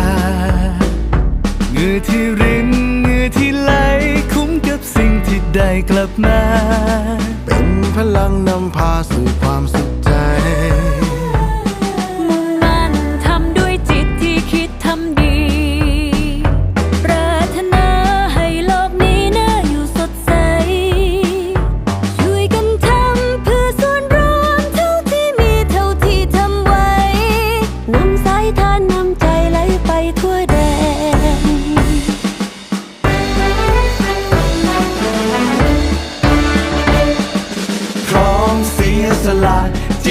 าเงื่อที่รินเงื่อที่ไหลคุ้มกับสิ่งที่ได้กลับมา เป็นพลังนำพาสู่ความสุขใจ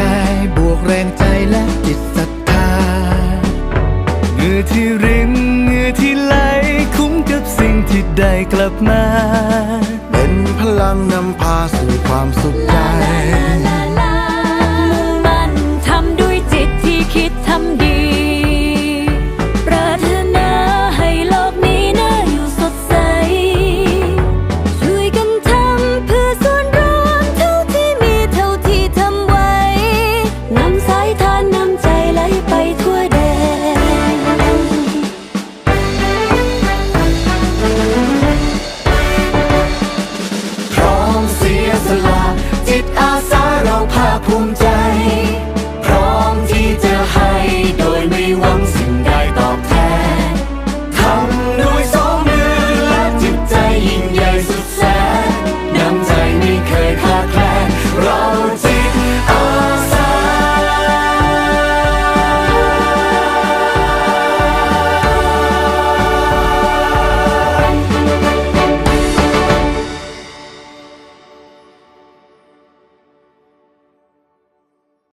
ย ที่นเหงื่อที่ไหลคุ้มกับสิ่งที่ได้กลับมา เป็นพลังนำพาสู่ความสุขใจ